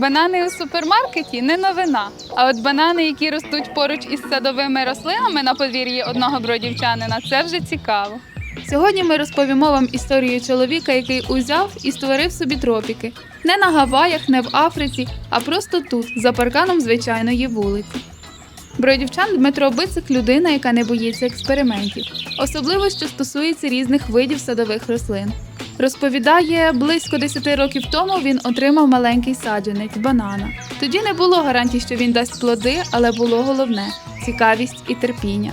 Банани у супермаркеті не новина. А от банани, які ростуть поруч із садовими рослинами на подвір'ї одного бродівчанина, це вже цікаво. Сьогодні ми розповімо вам історію чоловіка, який узяв і створив собі тропіки. Не на Гаваях, не в Африці, а просто тут, за парканом звичайної вулиці. Бродівчан Дмитро Бицик людина, яка не боїться експериментів, особливо що стосується різних видів садових рослин. Розповідає, близько 10 років тому він отримав маленький саджанець банана. Тоді не було гарантій, що він дасть плоди, але було головне цікавість і терпіння.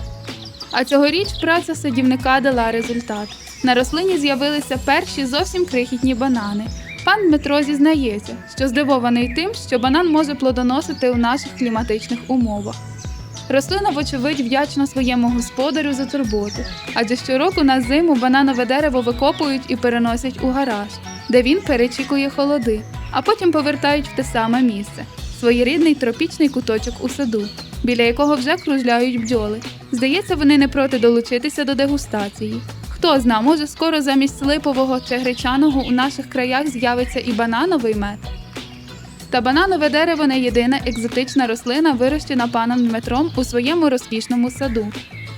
А цьогоріч праця садівника дала результат. На рослині з'явилися перші зовсім крихітні банани. Пан Дмитро зізнається, що здивований тим, що банан може плодоносити у наших кліматичних умовах. Рослина, вочевидь, вдячна своєму господарю за турботу, адже щороку на зиму бананове дерево викопують і переносять у гараж, де він перечікує холоди, а потім повертають в те саме місце своєрідний тропічний куточок у саду, біля якого вже кружляють бджоли. Здається, вони не проти долучитися до дегустації. Хто зна, може скоро замість липового чи гречаного у наших краях з'явиться і банановий мед. Та бананове дерево не єдина екзотична рослина, вирощена паном Дмитром у своєму розкішному саду.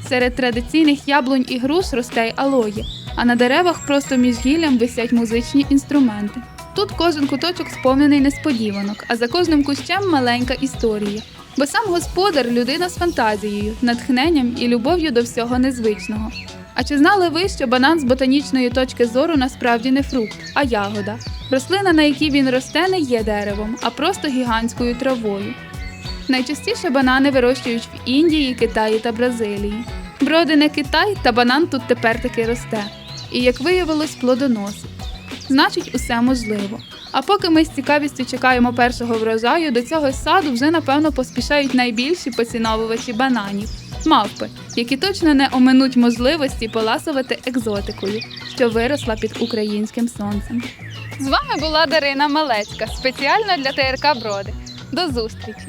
Серед традиційних яблунь і груш росте й алоє, а на деревах просто між гіллям висять музичні інструменти. Тут кожен куточок сповнений несподіванок, а за кожним кущем маленька історія. Бо сам господар людина з фантазією, натхненням і любов'ю до всього незвичного. А чи знали ви, що банан з ботанічної точки зору насправді не фрукт, а ягода? Рослина, на якій він росте, не є деревом, а просто гігантською травою. Найчастіше банани вирощують в Індії, Китаї та Бразилії. Броди не Китай, та банан тут тепер таки росте. І, як виявилось, плодоносить. Значить, усе можливо. А поки ми з цікавістю чекаємо першого врожаю, до цього саду вже напевно поспішають найбільші поціновувачі бананів мавпи, які точно не оминуть можливості поласувати екзотикою, що виросла під українським сонцем. З вами була Дарина Малецька, спеціально для ТРК Броди. До зустрічі!